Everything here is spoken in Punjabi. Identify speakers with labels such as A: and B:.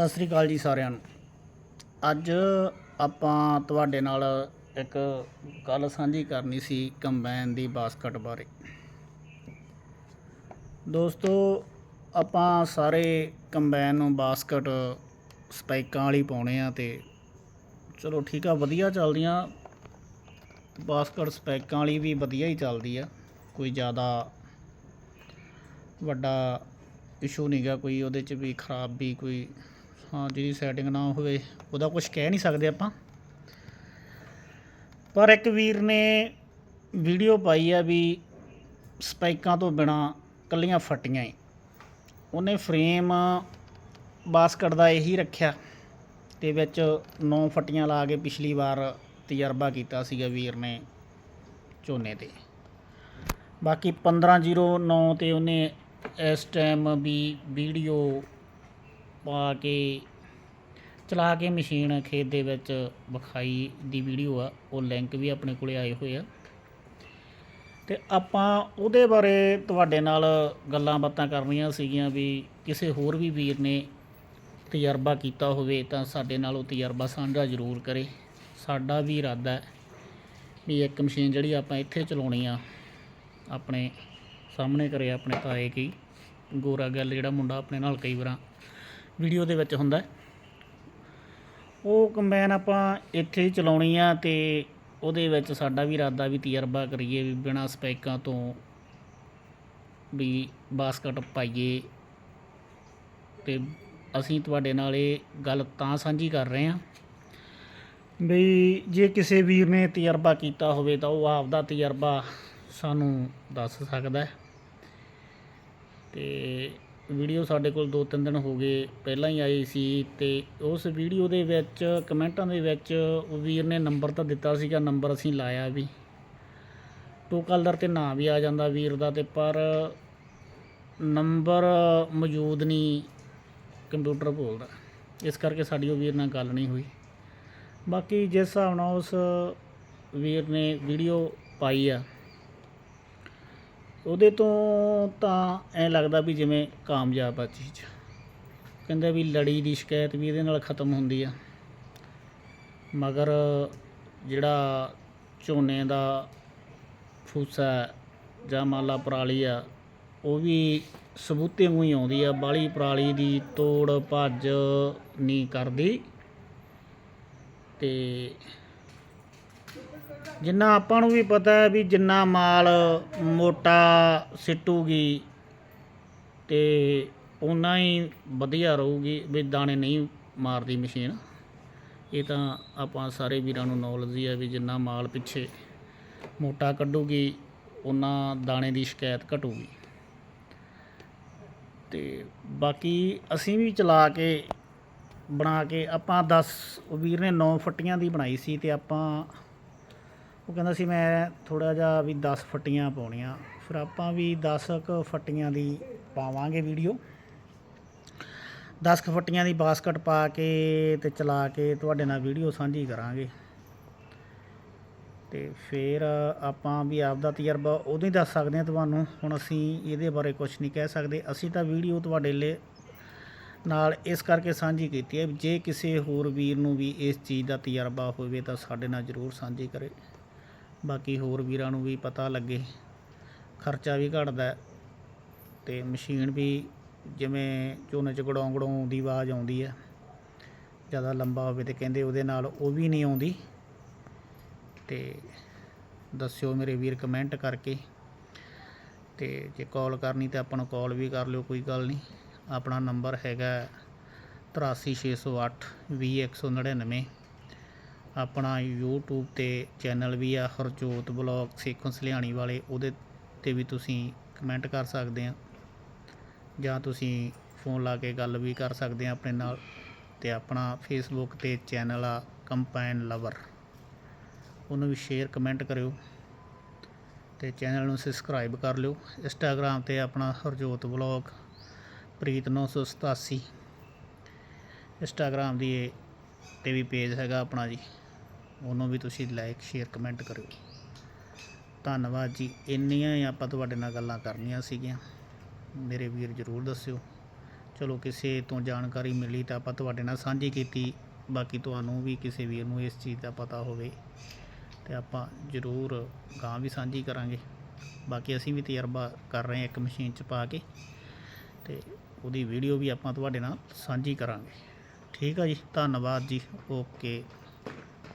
A: ਸਤਿ ਸ੍ਰੀ ਅਕਾਲ ਜੀ ਸਾਰਿਆਂ ਨੂੰ। ਅੱਜ ਆਪਾਂ ਤੁਹਾਡੇ ਨਾਲ ਇੱਕ ਗੱਲ ਸਾਂਝੀ ਕਰਨੀ ਸੀ ਕੰਬਾਈਨ ਦੀ ਬਾਸਕਟ ਬਾਰੇ। ਦੋਸਤੋ, ਆਪਾਂ ਸਾਰੇ ਕੰਬਾਈਨ ਨੂੰ ਬਾਸਕਟ ਸਪਾਈਕਾਂ ਵਾਲੀ ਪਾਉਣੇ ਆ ਤੇ ਚਲੋ ਠੀਕ ਆ, ਵਧੀਆ ਚੱਲਦੀਆਂ। ਬਾਸਕਟ ਸਪੈਕਾਂ ਵਾਲੀ ਵੀ ਵਧੀਆ ਹੀ ਚੱਲਦੀ ਆ, ਕੋਈ ਜ਼ਿਆਦਾ ਵੱਡਾ ਇਸ਼ੂ ਨਹੀਂਗਾ ਕੋਈ ਉਹਦੇ 'ਚ ਵੀ ਖਰਾਬ ਵੀ ਕੋਈ ਹਾਂ ਜਿਹਦੀ ਸੈਟਿੰਗ ਨਾ ਹੋਵੇ, ਉਹਦਾ ਕੁਝ ਕਹਿ ਨਹੀਂ ਸਕਦੇ ਆਪਾਂ। ਪਰ ਇੱਕ ਵੀਰ ਨੇ ਵੀਡੀਓ ਪਾਈ ਆ ਵੀ ਸਪਾਈਕਾਂ ਤੋਂ ਬਿਨਾ ਕੱਲੀਆਂ ਫਟੀਆਂ ਹੀ ਉਹਨੇ ਫਰੇਮ ਬਾਸਕਟ ਦਾ ਇਹੀ ਰੱਖਿਆ, ਤੇ ਵਿੱਚ ਨੌ ਫੱਟੀਆਂ ਲਾ ਕੇ ਪਿਛਲੀ ਵਾਰ ਤਜਰਬਾ ਕੀਤਾ ਸੀਗਾ ਵੀਰ ਨੇ ਝੋਨੇ ਤੇ। ਬਾਕੀ 1509 ਤੇ ਉਹਨੇ ਇਸ ਟਾਈਮ ਵੀ ਵੀਡੀਓ ਪਾ ਕੇ, ਚਲਾ ਕੇ ਮਸ਼ੀਨ ਖੇਤ ਦੇ ਵਿੱਚ ਵਿਖਾਈ ਦੀ ਵੀਡੀਓ ਆ, ਉਹ ਲਿੰਕ ਵੀ ਆਪਣੇ ਕੋਲੇ ਆਏ ਹੋਏ ਆ। ਤੇ ਆਪਾਂ ਉਹਦੇ ਬਾਰੇ ਤੁਹਾਡੇ ਨਾਲ ਗੱਲਾਂ ਬਾਤਾਂ ਕਰਨੀਆਂ ਸੀਗੀਆਂ ਵੀ ਕਿਸੇ ਹੋਰ ਵੀ ਵੀਰ ਨੇ ਤਜਰਬਾ ਕੀਤਾ ਹੋਵੇ ਤਾਂ ਸਾਡੇ ਨਾਲ ਉਹ ਤਜਰਬਾ ਸਾਂਝਾ ਜ਼ਰੂਰ ਕਰੇ। ਸਾਡਾ ਵੀ ਇਰਾਦਾ ਹੈ ਵੀ ਇੱਕ ਮਸ਼ੀਨ ਜਿਹੜੀ ਆਪਾਂ ਇੱਥੇ ਚਲਾਉਣੀ ਆ, ਆਪਣੇ ਸਾਹਮਣੇ ਕਰੇ ਆਪਣੇ ਤਾਏ ਕੀ। ਗੋਰਾ ਗੱਲ ਜਿਹੜਾ ਮੁੰਡਾ ਆਪਣੇ ਨਾਲ ਕਈ ਵਾਰਾਂ ਵੀਡੀਓ ਦੇ ਵਿੱਚ ਹੁੰਦਾ ਉਹ ਕੰਬਾਈਨ ਆਪਾਂ ਇੱਥੇ ਹੀ ਚਲਾਉਣੀ ਆ ਤੇ ਉਹਦੇ ਵਿੱਚ ਸਾਡਾ ਵੀ ਇਰਾਦਾ ਵੀ ਤਜਰਬਾ ਕਰੀਏ ਵੀ ਬਿਨਾਂ ਸਪੈਕਾਂ ਤੋਂ ਵੀ ਬਾਸਕਟ ਪਾਈਏ ਤੇ ਅਸੀਂ ਤੁਹਾਡੇ ਨਾਲ ਇਹ ਗੱਲ ਤਾਂ ਸਾਂਝੀ ਕਰ ਰਹੇ ਹਾਂ ਬਈ ਜੇ ਕਿਸੇ ਵੀਰ ਨੇ ਤਜਰਬਾ ਕੀਤਾ ਹੋਵੇ ਤਾਂ ਉਹ ਆਪਦਾ ਤਜਰਬਾ ਸਾਨੂੰ ਦੱਸ ਸਕਦਾ ਹੈ ਤੇ ਵੀਡੀਓ ਸਾਡੇ ਕੋਲ 2-3 ਦਿਨ ਹੋ ਗਏ ਪਹਿਲਾਂ ਹੀ ਆਈ ਸੀ ਤੇ ਉਸ ਵੀਡੀਓ ਦੇ ਵਿੱਚ, ਕਮੈਂਟਾਂ ਦੇ ਵਿੱਚ ਵੀਰ ਨੇ ਨੰਬਰ ਤਾਂ ਦਿੱਤਾ ਸੀਗਾ, ਨੰਬਰ ਅਸੀਂ ਲਾਇਆ ਵੀ। ਟੋਕਲਦਰ ਕਲਰ ਤੇ ਨਾਂ ਵੀ ਆ ਜਾਂਦਾ ਵੀਰ ਦਾ ਤੇ ਪਰ ਨੰਬਰ ਮੌਜੂਦ ਨਹੀਂ ਕੰਪਿਊਟਰ ਬੋਲਦਾ। ਇਸ ਕਰਕੇ ਸਾਡੀ ਉਹ ਵੀਰ ਨਾਲ ਗੱਲ ਨਹੀਂ ਹੋਈ। ਬਾਕੀ ਜਿਸ ਹਿਸਾਬ ਨਾਲ ਉਸ ਵੀਰ ਨੇ ਵੀਡੀਓ ਪਾਈ ਆ ਉਹਦੇ ਤੋਂ ਤਾਂ ਐਂ ਲੱਗਦਾ ਵੀ ਜਿਵੇਂ ਕਾਮਯਾਬ ਆ ਚੀਜ਼। ਕਹਿੰਦੇ ਵੀ ਲੜੀ ਦੀ ਸ਼ਿਕਾਇਤ ਵੀ ਇਹਦੇ ਨਾਲ ਖਤਮ ਹੁੰਦੀ ਆ। ਮਗਰ ਜਿਹੜਾ ਝੋਨੇ ਦਾ ਫੂਸਾ ਜਾਂ ਮਾਲਾ ਪਰਾਲੀ ਆ, ਉਹ ਵੀ ਸਬੂਤੇ ਨੂੰ ਹੀ ਆਉਂਦੀ ਆ ਬਾਲੀ ਪਰਾਲੀ ਦੀ ਤੋੜ ਭੱਜ ਨਹੀਂ ਕਰਦੀ। ਤੇ ਜਿੰਨਾ ਆਪਾਂ ਨੂੰ ਵੀ ਪਤਾ ਹੈ ਵੀ ਜਿੰਨਾ ਮਾਲ ਮੋਟਾ ਸਿੱਟੂਗੀ ਤੇ ਉਨਾ ਹੀ ਵਧੀਆ ਰਹੂਗੀ ਵੀ ਦਾਣੇ ਨਹੀਂ ਮਾਰਦੀ ਮਸ਼ੀਨ। ਇਹ ਤਾਂ ਆਪਾਂ ਸਾਰੇ ਵੀਰਾਂ ਨੂੰ ਨੌਲੇਜ ਹੀ ਹੈ ਵੀ ਜਿੰਨਾ ਮਾਲ ਪਿੱਛੇ ਮੋਟਾ ਕੱਢੂਗੀ ਉਨਾ ਦਾਣੇ ਦੀ ਸ਼ਿਕਾਇਤ ਘਟੂਗੀ। ਤੇ ਬਾਕੀ ਅਸੀਂ ਵੀ ਚਲਾ ਕੇ, ਬਣਾ ਕੇ ਆਪਾਂ 10 ਵੀਰ ਨੇ 9 ਫੱਟੀਆਂ ਦੀ ਬਣਾਈ ਸੀ ਤੇ ਆਪਾਂ ਉਹ ਕਹਿੰਦਾ ਸੀ ਮੈਂ ਥੋੜਾ ਜਿਹਾ ਵੀ 10 ਫੱਟੀਆਂ ਪਾਉਣੀਆਂ। ਫਿਰ ਆਪਾਂ ਵੀ 10 ਕੁ ਫੱਟੀਆਂ ਦੀ ਪਾਵਾਂਗੇ ਵੀਡੀਓ। 10 ਕੁ ਫੱਟੀਆਂ ਦੀ ਬਾਸਕਟ ਪਾ ਕੇ ਤੇ ਚਲਾ ਕੇ ਤੁਹਾਡੇ ਨਾਲ ਵੀਡੀਓ ਸਾਂਝੀ ਕਰਾਂਗੇ। ਤੇ ਫਿਰ ਆਪਾਂ ਵੀ ਆਪਦਾ ਤਜਰਬਾ ਉਦੋਂ ਹੀ ਦੱਸ ਸਕਦੇ ਹਾਂ ਤੁਹਾਨੂੰ। ਹੁਣ ਅਸੀਂ ਇਹਦੇ ਬਾਰੇ ਕੁਝ ਨਹੀਂ ਕਹਿ ਸਕਦੇ। ਅਸੀਂ ਤਾਂ ਵੀਡੀਓ ਤੁਹਾਡੇ ਲਈ ਨਾਲ ਇਸ ਕਰਕੇ ਸਾਂਝੀ ਕੀਤੀ ਹੈ ਵੀ ਜੇ ਕਿਸੇ ਹੋਰ ਵੀਰ ਨੂੰ ਵੀ ਇਸ ਚੀਜ਼ ਦਾ ਤਜਰਬਾ ਹੋਵੇ ਤਾਂ ਸਾਡੇ ਨਾਲ ਜ਼ਰੂਰ ਸਾਂਝੀ ਕਰੇ। ਬਾਕੀ ਹੋਰ ਵੀਰਾਂ ਨੂੰ ਵੀ ਪਤਾ ਲੱਗੇ। ਖਰਚਾ ਵੀ ਘਟਦਾ ਹੈ ਤੇ ਮਸ਼ੀਨ ਵੀ ਜਿਵੇਂ ਝੋਨੇ ਚ ਗੜੋਂ ਗੜੋਂ ਦੀ ਆਵਾਜ਼ ਆਉਂਦੀ ਹੈ। ਜ਼ਿਆਦਾ ਲੰਬਾ ਹੋਵੇ ਤੇ ਕਹਿੰਦੇ ਉਹਦੇ ਨਾਲ ਉਹ ਵੀ ਨਹੀਂ ਆਉਂਦੀ। ਤੇ ਦੱਸਿਓ ਮੇਰੇ ਵੀਰ ਕਮੈਂਟ ਕਰਕੇ। ਤੇ ਜੇ ਕਾਲ ਕਰਨੀ ਤੇ ਆਪਾਂ ਨੂੰ ਕਾਲ ਵੀ ਕਰ ਲਿਓ, ਕੋਈ ਗੱਲ ਨਹੀਂ। ਆਪਣਾ ਨੰਬਰ ਹੈਗਾ 83608 20199 ਆਪਣਾ YouTube ਤੇ ਚੈਨਲ ਵੀ ਆ, ਹਰਜੋਤ ਬਲੌਗ ਸੇਖੋਂ ਸਲਿਆਣੀ ਵਾਲੇ, ਉਹਦੇ ਤੇ ਵੀ ਤੁਸੀਂ ਕਮੈਂਟ ਕਰ ਸਕਦੇ ਆ। ਜਾਂ ਤੁਸੀਂ ਫੋਨ ਲਾ ਕੇ ਗੱਲ ਵੀ ਕਰ ਸਕਦੇ ਆ ਆਪਣੇ ਨਾਲ। ਤੇ ਆਪਣਾ Facebook ਤੇ ਚੈਨਲ ਆ ਕੰਪਾਈਨ ਲਵਰ ਉਹਨੂੰ ਵੀ ਸ਼ੇਅਰ ਕਮੈਂਟ ਕਰਿਓ। ਤੇ ਚੈਨਲ ਨੂੰ ਸਬਸਕ੍ਰਾਈਬ ਕਰ ਲਿਓ। ਇੰਸਟਾਗ੍ਰam ਤੇ ਆਪਣਾ ਹਰਜੋਤ ਬਲੌਗ, ਪ੍ਰੀਤ 987 ਇੰਸਟਾਗ੍ਰam ਦੀ ਇਹ ਤੇ ਵੀ ਪੇਜ ਹੈਗਾ ਆਪਣਾ ਜੀ। ਉਹਨੂੰ ਵੀ ਤੁਸੀਂ ਲਾਈਕ ਸ਼ੇਅਰ ਕਮੈਂਟ ਕਰਿਓ। ਧੰਨਵਾਦ ਜੀ। ਇੰਨੀਆਂ ਹੀ ਆਪਾਂ ਤੁਹਾਡੇ ਨਾਲ ਗੱਲਾਂ ਕਰਨੀਆਂ ਸੀਗੀਆਂ। ਮੇਰੇ ਵੀਰ ਜਰੂਰ ਦੱਸਿਓ। ਚਲੋ, ਕਿਸੇ ਤੋਂ ਜਾਣਕਾਰੀ ਮਿਲੀ ਤਾਂ ਆਪਾਂ ਤੁਹਾਡੇ ਨਾਲ ਸਾਂਝੀ ਕੀਤੀ। ਬਾਕੀ ਤੁਹਾਨੂੰ ਵੀ ਕਿਸੇ ਵੀਰ ਨੂੰ ਇਸ ਚੀਜ਼ ਦਾ ਪਤਾ ਹੋਵੇ ਤੇ ਆਪਾਂ ਜ਼ਰੂਰ ਗਾਂ ਵੀ ਸਾਂਝੀ ਕਰਾਂਗੇ। ਬਾਕੀ ਅਸੀਂ ਵੀ ਤਜਰਬਾ ਕਰ ਰਹੇ ਹਾਂ ਇੱਕ ਮਸ਼ੀਨ 'ਚ ਪਾ ਕੇ ਤੇ ਉਹਦੀ ਵੀਡੀਓ ਵੀ ਆਪਾਂ ਤੁਹਾਡੇ ਨਾਲ ਸਾਂਝੀ ਕਰਾਂਗੇ। ਠੀਕ ਆ ਜੀ? ਧੰਨਵਾਦ ਜੀ। ਓਕੇ।